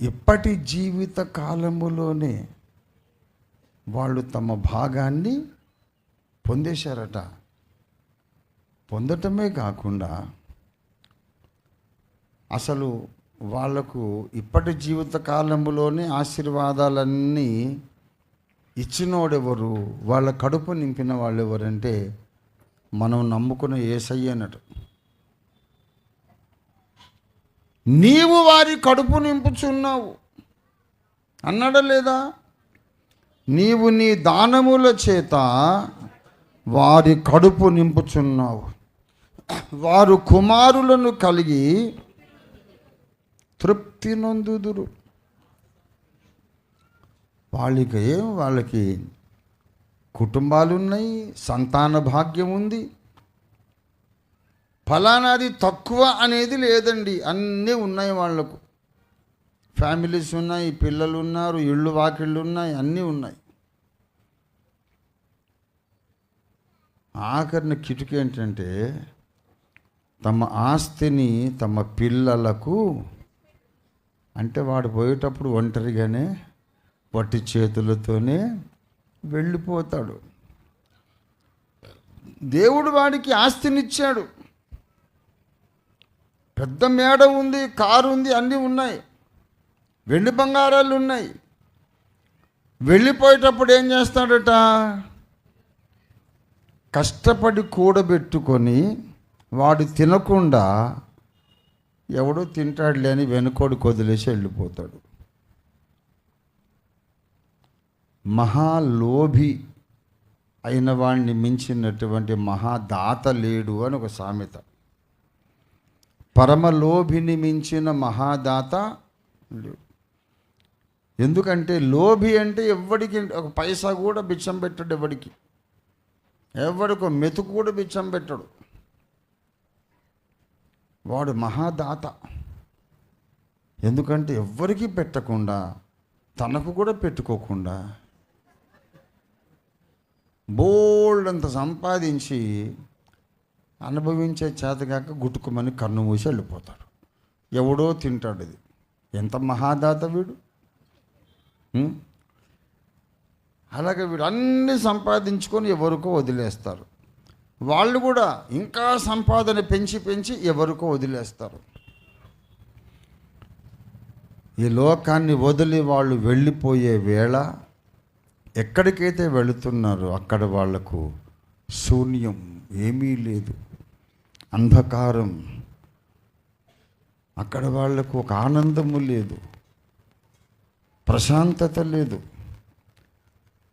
ఇప్పటి జీవిత కాలములోనే వాళ్ళు తమ భాగాన్ని పొందేశారట. పొందటమే కాకుండా అసలు వాళ్ళకు ఇప్పటి జీవిత కాలంలోనే ఆశీర్వాదాలన్నీ ఇచ్చినోడెవరు? వాళ్ళ కడుపు నింపిన వాళ్ళు ఎవరంటే మనం నమ్ముకున్న ఏసయ్యనట్టు నీవు వారి కడుపు నింపుచున్నావు. అన్నాడా లేదా? నీవు నీ దానముల చేత వారి కడుపు నింపుచున్నావు. వారు కుమారులను కలిగి తృప్తి నొందుదురు. వాళ్ళకి వాళ్ళకి కుటుంబాలు ఉన్నాయి సంతాన భాగ్యం ఉంది ఫలానాది తక్కువ అనేది లేదండి. అన్నీ ఉన్నాయి వాళ్ళకు ఫ్యామిలీస్ ఉన్నాయి పిల్లలు ఉన్నారు ఇళ్ళు వాకిళ్ళు ఉన్నాయి అన్నీ ఉన్నాయి. ఆఖరిన కిటుకు ఏంటంటే తమ ఆస్తిని తమ పిల్లలకు అంటే వాడు పోయేటప్పుడు ఒంటరిగానే వట్టి చేతులతోనే వెళ్ళిపోతాడు. దేవుడు వాడికి ఆస్తినిచ్చాడు. పెద్ద మేడ ఉంది కారు ఉంది అన్నీ ఉన్నాయి. వెండి బంగారాలు ఉన్నాయి. వెళ్ళిపోయేటప్పుడు ఏం చేస్తాడట? కష్టపడి కూడబెట్టుకొని వాడు తినకుండా ఎవడో తింటాడులే అని వెనుకోడు కొదిలేసి వెళ్ళిపోతాడు. మహాలోభి అయిన వాడిని మించినటువంటి మహాదాత లేడు అని ఒక సామెత. పరమలోభిని మించిన మహాదాత లేడు. ఎందుకంటే లోభి అంటే ఎవడికి ఒక పైసా కూడా బిచ్చం పెట్టడు ఎవడికి. ఎవడికి ఒక మెతుకు కూడా బిచ్చం పెట్టడు. వాడు మహాదాత. ఎందుకంటే ఎవ్వరికీ పెట్టకుండా తనకు కూడా పెట్టుకోకుండా బోల్డ్ అంత సంపాదించి అనుభవించే చేతగాక గుట్టుకుమని కన్ను మూసి వెళ్ళిపోతాడు. ఎవడో తింటాడు ఇది. ఎంత మహాదాత వీడు? అలాగే వీడు అన్నీ సంపాదించుకొని ఎవరికో వదిలేస్తారు. వాళ్ళు కూడా ఇంకా సంపాదన పెంచి పెంచి ఎవరికో వదిలేస్తారు. ఈ లోకాన్ని వదిలి వాళ్ళు వెళ్ళిపోయే వేళ ఎక్కడికైతే వెళుతున్నారో అక్కడ వాళ్ళకు శూన్యం ఏమీ లేదు. అంధకారం. అక్కడ వాళ్ళకు ఒక ఆనందము లేదు. ప్రశాంతత లేదు.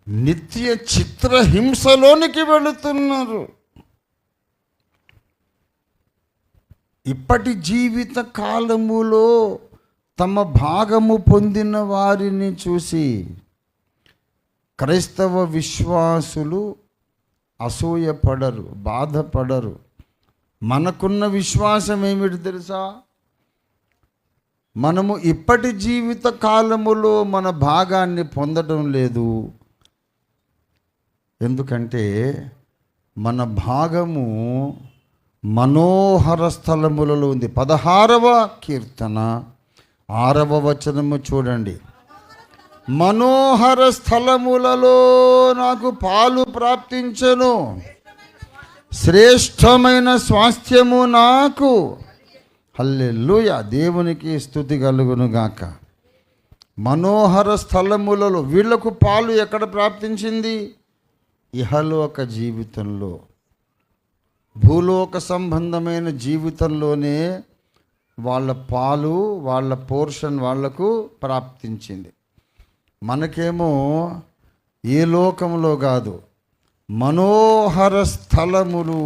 నిత్య చిత్రహింసలోనికి వెళుతున్నారు. ఇప్పటి జీవిత కాలములో తమ భాగము పొందిన వారిని చూసి క్రైస్తవ విశ్వాసులు అసూయపడరు బాధపడరు. మనకున్న విశ్వాసం ఏమిటి తెలుసా? మనము ఇప్పటి జీవిత కాలములో మన భాగాన్ని పొందడం లేదు. ఎందుకంటే మన భాగము మనోహర స్థలములలో ఉంది. పదహారవ కీర్తన ఆరవ వచనము చూడండి. మనోహర స్థలములలో నాకు పాలు ప్రాప్తించను. శ్రేష్టమైన స్వాస్థ్యము నాకు. హల్లెల్లుయ దేవునికి స్థుతి కలుగును గాక మనోహర స్థలములలో వీళ్ళకు పాలు ఎక్కడ ప్రాప్తించింది? ఇహలోక జీవితంలో. భూలోక సంబంధమైన జీవితంలోనే వాళ్ళ పాలు వాళ్ళ పోర్షన్ వాళ్ళకు ప్రాప్తించింది. మనకేమో ఏ లోకంలో కాదు మనోహర స్థలములు.